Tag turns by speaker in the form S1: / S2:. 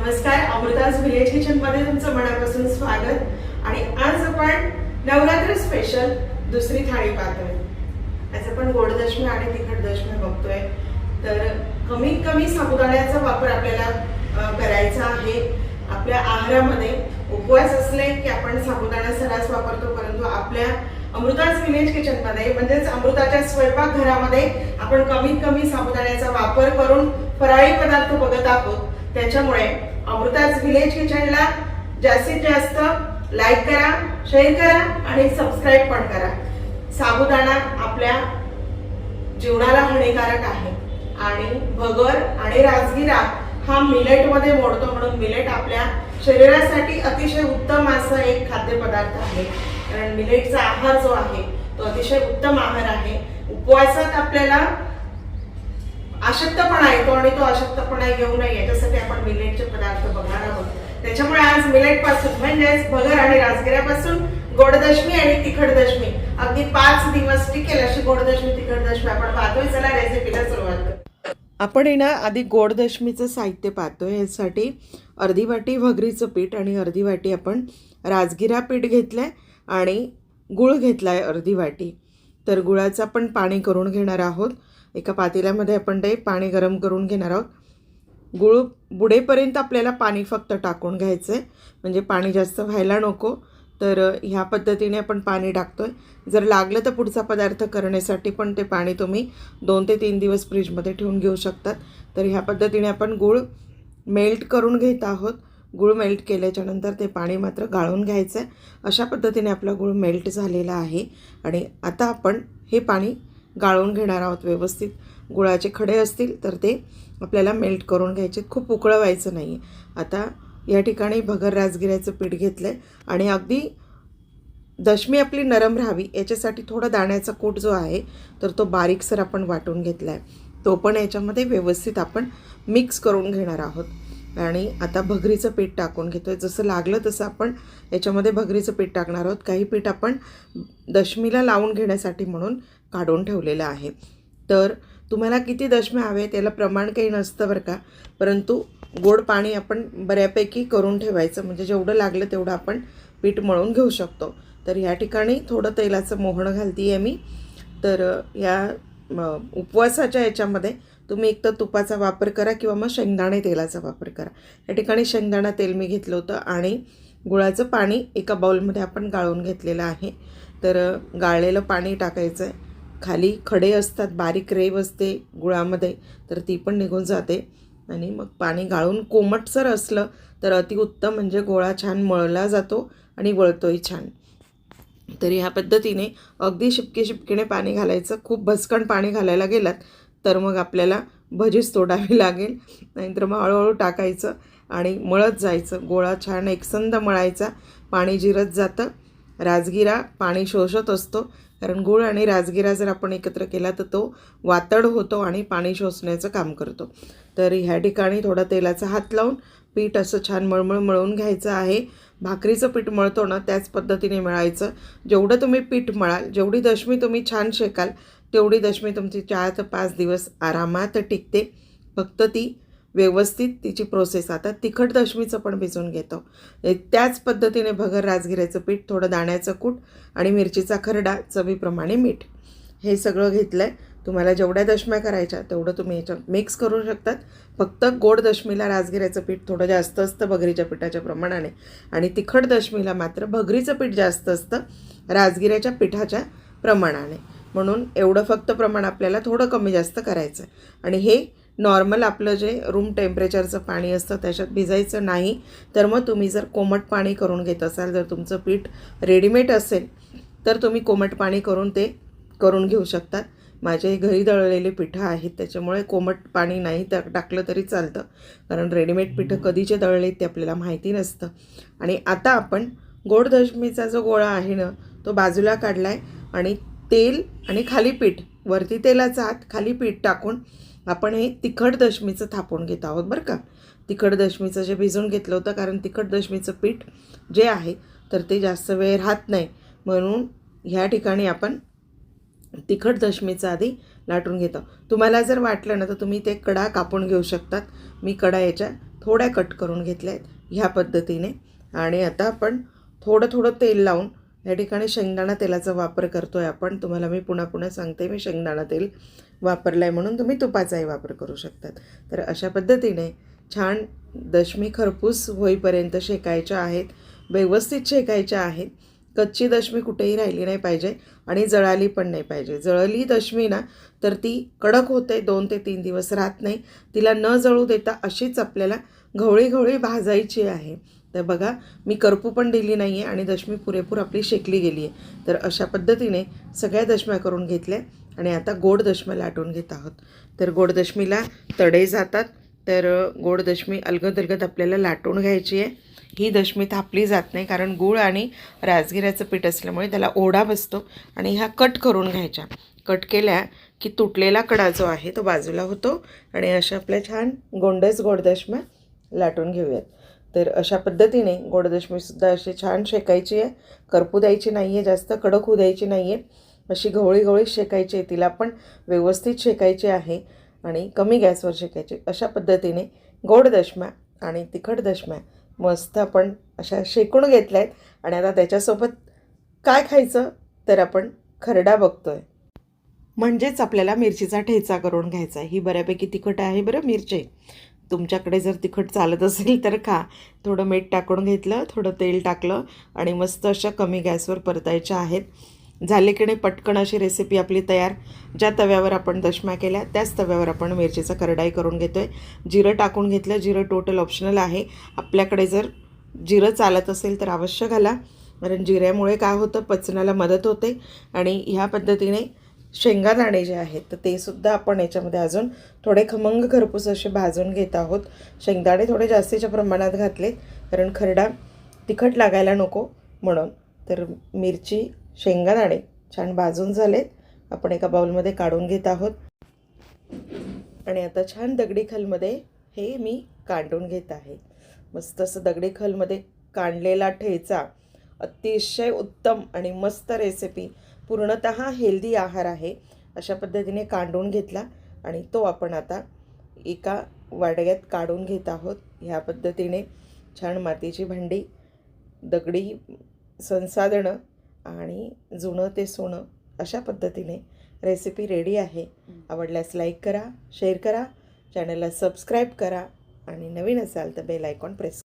S1: नमस्कार अमृताज व्हिलेज किचनमध्ये तुमचं मनापासून स्वागत. आणि आज आपण नवरात्र स्पेशल दुसरी थाळी पाहतोय. आज आपण गोड दशमी आणि तिखट दशमी बघतोय. तर कमीत कमी साबुदाण्याचा वापर आपल्याला करायचा आहे. आपल्या आहारामध्ये उपवास असले की आपण साबुदाणा सर्रास वापरतो परंतु आपल्या अमृताज व्हिलेज किचनमध्ये म्हणजेच अमृताच्या स्वयंपाकघरामध्ये आपण कमीत कमी साबुदाण्याचा वापर करून फराळी पदार्थ बघत आहोत. त्याच्यामुळे अमृताज विलेज किचनला जास्तीत जास्त लाईक करा शेअर करा आणि सबस्क्राईब पण करा. साबुदाणा आपल्या जीवनाला हानिकारक आहे. आणि भगर आणि राजगिरा हा मिलेटमध्ये मोडतो म्हणून मिलेट आपल्या शरीरासाठी अतिशय उत्तम असा एक खाद्यपदार्थ आहे. कारण मिलेटचा आहार जो आहे तो अतिशय उत्तम आहार आहे. उपवासात आपल्याला अशक्तपणा येतो आणि तो अशक्तपणा येऊ नये याच्यासाठी आपण मिलेटचे पदार्थ बघणार आहोत. त्याच्यामुळे आज मिलेटपासून म्हणजेच भगर आणि राजगिऱ्यापासून गोडदशमी आणि तिखट दशमी अगदी पाच दिवस टिकेल अशी गोडदशमी तिखट दशमी आपण पाहतोय. चला रेसिपीला सुरुवात करू. आपण आहे ना आधी गोडदशमीचं साहित्य पाहतोय. यासाठी अर्धी वाटी भगरीचं पीठ आणि अर्धी वाटी आपण राजगिरा पीठ घेतलंय आणि गुळ घेतलाय अर्धी वाटी. तर गुळाचं आपण पाणी करून घेणार आहोत. एका पातेल्यामध्ये आपण ते पाणी गरम करून घेणार आहोत. गुळ बुडेपर्यंत आपल्याला पाणी फक्त टाकून घ्यायचं आहे म्हणजे पाणी जास्त व्हायला नको. तर ह्या पद्धतीने आपण पाणी टाकतो आहे जर लागलं तर पुढचा पदार्थ करण्यासाठी पण ते पाणी तुम्ही दोन ते तीन दिवस फ्रीजमध्ये ठेवून घेऊ शकतात. तर ह्या पद्धतीने आपण गूळ मेल्ट करून घेत आहोत. गूळ मेल्ट केल्याच्यानंतर ते पाणी मात्र गाळून घ्यायचं आहे अशा पद्धतीने आपला गूळ मेल्ट झालेला आहे. आणि आता आपण हे पाणी गाळून घेणार आहोत व्यवस्थित. गुळाचे खडे असतील तर ते आपल्याला मेल्ट करून घ्यायचे. खूप उकळवायचं नाही आता या ठिकाणी भगर राजगिऱ्याचं पीठ घेतलं आहे आणि अगदी दशमी आपली नरम राहावी याच्यासाठी थोडा दाण्याचा कूट जो आहे तर तो बारीकसर आपण वाटून घेतला आहे तो पण याच्यामध्ये व्यवस्थित आपण मिक्स करून घेणार आहोत. आणि आता भगरीचं पीठ टाकून घेतो आहे जसं लागलं तसं आपण याच्यामध्ये भगरीचं पीठ टाकणार आहोत. काही पीठ आपण दशमीला लावून घेण्यासाठी म्हणून काढून ठेवलेलं आहे. तर तुम्हाला किती दशम्या हवे त्याला प्रमाण काही नसतं बरं का. परंतु गोड पाणी आपण बऱ्यापैकी करून ठेवायचं. म्हणजे जेवढं लागलं तेवढं आपण पीठ मळून घेऊ शकतो. तर ह्या ठिकाणी थोडं तेलाचं मोहणं घालते आहे मी. तर या उपवासाच्या याच्यामध्ये तुम्ही एक तर तुपाचा वापर करा किंवा मग शेंगदाणे तेलाचा वापर करा. या ठिकाणी शेंगदाणा तेल मी घेतलं होतं आणि गुळाचं पाणी एका बाउलमध्ये आपण गाळून घेतलेलं आहे. तर गाळलेलं पाणी टाकायचं आहे. खाली खडे असतात बारीक रेव असते गुळामध्ये तर ती पण निघून जाते. आणि मग पाणी गाळून कोमटसर असलं तर अतिउत्तम म्हणजे गोळा छान मळला जातो आणि वळतोही छान. तर ह्या पद्धतीने अगदी शिपके शिपकेने पाणी घालायचं खूप भसकण पाणी घालायला गेलात तर मग आपल्याला भजीच तोडावी लागेल. नाहीतर मग हळूहळू टाकायचं आणि मळत जायचं. गोळा छान एकसंद मळायचा. पाणी जिरत जातं. राजगिरा पाणी शोषत असतो. कारण गूळ आणि राजगिरा जर आपण एकत्र केला तर तो वातड होतो आणि पाणी शोषण्याचं काम करतो. तर ह्या ठिकाणी थोडा तेलाचा हात लावून पीठ असं छान मळमळ मळून घ्यायचं आहे. भाकरीचं पीठ मळतो ना त्याच पद्धतीने मिळायचं. जेवढं तुम्ही पीठ मळाल जेवढी दशमी तुम्ही छान शेकाल तेवढी दशमी तुमची चार ते पाच दिवस आरामात टिकते. फक्त ती व्यवस्थित तिची प्रोसेस आता तिखट दशमीचं पण भिजून घेतो. त्याच पद्धतीने भगर राजगिऱ्याचं पीठ थोडं दाण्याचं कूट आणि मिरचीचा खरडा चवीप्रमाणे मीठ. हे सगळं घेतलं आहे तुम्हाला जेवढ्या दशम्या करायच्या तेवढं तुम्ही याच्यात मिक्स करू शकतात. फक्त गोड दशमीला राजगिऱ्याचं पीठ थोडं जास्त असतं भगरीच्या पिठाच्या प्रमाणाने. आणि तिखट दशमीला मात्र भगरीचं पीठ जास्त असतं राजगिऱ्याच्या पिठाच्या प्रमाणाने. म्हणून एवढं फक्त प्रमाण आपल्याला थोडं कमी जास्त करायचं आहे आणि हे नॉर्मल आपलं जे रूम टेम्परेचरचं पाणी असतं त्याच्यात भिजायचं नाही. तर मग तुम्ही जर कोमट पाणी करून घेत असाल जर तुमचं पीठ रेडीमेड असेल तर तुम्ही कोमट पाणी करून ते करून घेऊ शकतात माझे घरी दळलेले पिठं आहेत त्याच्यामुळे कोमट पाणी नाही तर टाकलं तरी चालतं. कारण रेडीमेड पिठं कधीचे दळले ते आपल्याला माहिती नसतं. आणि आता आपण गोड दशमीचा जो गोळा आहे ना तो बाजूला काढला आहे आणि तेल आणि खाली पीठ वरती तेलाचा हात खाली पीठ टाकून आपण हे तिखट दशमीचं थापून घेत आहोत बरं का. तिखट दशमीचं जे भिजून घेतलं होतं कारण तिखट दशमीचं पीठ जे आहे तर ते जास्त वेळ राहत नाही. म्हणून ह्या ठिकाणी आपण तिखट दशमीचा आधी लाटून घेतो. तुम्हाला जर वाटलं ना तर तुम्ही ते कडा कापून घेऊ शकतात. मी कडा याच्या थोड्या कट करून घेतल्या आहेत ह्या पद्धतीने. आणि आता आपण थोडं थोडं तेल लावून या ठिकाणी शेंगदाणा तेलाचा वापर करतो आहे आपण. तुम्हाला मी पुन्हा पुन्हा सांगते मी शेंगदाणा तेल वापरलं आहे म्हणून तुम्ही तुपाचाही वापर करू शकतात. तर अशा पद्धतीने छान दशमी खरपूस होईपर्यंत शेकायच्या आहेत व्यवस्थित शेकायच्या आहेत. कच्ची दशमी कुठेही राहिली नाही पाहिजे आणि जळाली पण नाही पाहिजे. जळली दशमी ना तर ती कडक होते दोन ते तीन दिवस राहत नाही. तिला न जळू देता अशीच आपल्याला घवळी घवळी भाजायची आहे. तर बघा मी करपू पण दिली नाही आहे आणि दशमी पुरेपूर आपली शेकली गेली आहे तर अशा पद्धतीने सगळ्या दशम्या करून घेतल्या आणि आता गोड दशम्या लाटून घेत आहोत. तर गोड दशमीला तडे जातात. तर गोड दशमी अलगद अलगद आपल्याला लाटून घ्यायची आहे. ही दशमी थापली जात नाही कारण गूळ आणि राजगिऱ्याचं पीठ असल्यामुळे त्याला ओढा बसतो आणि ह्या कट करून घ्यायच्या. कट केल्या की तुटलेला कडा जो आहे तो बाजूला होतो आणि अशा आपल्या छान गोंडस गोडदशम्या लाटून घेऊयात. तर अशा पद्धतीने गोडदशमीसुद्धा अशी छान शेकायची आहे. करपू द्यायची नाही आहे जास्त कडक होऊ द्यायची नाही आहे अशी गवळी गवळी शेकायची आहे तिला पण व्यवस्थित शेकायची आहे आणि कमी गॅसवर शेकायची. अशा पद्धतीने गोड दशम्या आणि तिखट दशम्या मस्त आपण अशा शेकून घेतल्या आहेत आणि आता त्याच्यासोबत काय खायचं तर आपण खरडा बघतो आहे म्हणजेच आपल्याला मिरचीचा ठेचा करून घ्यायचा आहे. ही बऱ्यापैकी तिखट आहे बरं मिरची. तुमच्याकडे जर तिखट चालत असेल तर खा. थोडं मीठ टाकून घेतलं थोडं तेल टाकलं आणि मस्त अशा कमी गॅसवर परतायच्या आहेत. झाले की नाही पटकन अशी रेसिपी आपली तयार ज्या तव्यावर आपण दशम्या केल्या त्याच तव्यावर आपण मिरचीचा करडाई करून घेतो आहे जिरं टाकून घेतलं जिरं टोटल ऑप्शनल आहे. आपल्याकडे जर जिरं चालत असेल तर अवश्य घाला. कारण जिऱ्यामुळे काय होतं? पचनाला मदत होते. आणि ह्या पद्धतीने शेंगादाणे जे आहेत तर ते सुद्धा आपण याच्यामध्ये अजून थोडे खमंग खरपूस असे भाजून घेत आहोत. शेंगदाणे थोडे जास्तीच्या प्रमाणात घातले कारण खरडा तिखट लागायला नको म्हणून. तर मिरची शेंगादाणे छान भाजून झालेत. आपण एका बाउलमध्ये काढून घेत आहोत. आणि आता छान दगडी खलमध्ये हे मी काढून घेत आहे. मस्त असं दगडी खलमध्ये काढलेला ठेचा. अतिशय उत्तम आणि मस्त रेसिपी पूर्णत हेल्दी आहार आहे. अशा पद्धतीने कांडून घेतला आणि तो आपण आता एका वाडग्यात काढून घेत आहोत. ह्या पद्धतीने छान मातीची भांडी दगडी संसाधनं आणि जुनं ते सोनं अशा पद्धतीने रेसिपी रेडी आहे. आवडल्यास लाईक करा शेअर करा चॅनलला सबस्क्राईब करा आणि नवीन असाल तर बेल आयकॉन प्रेस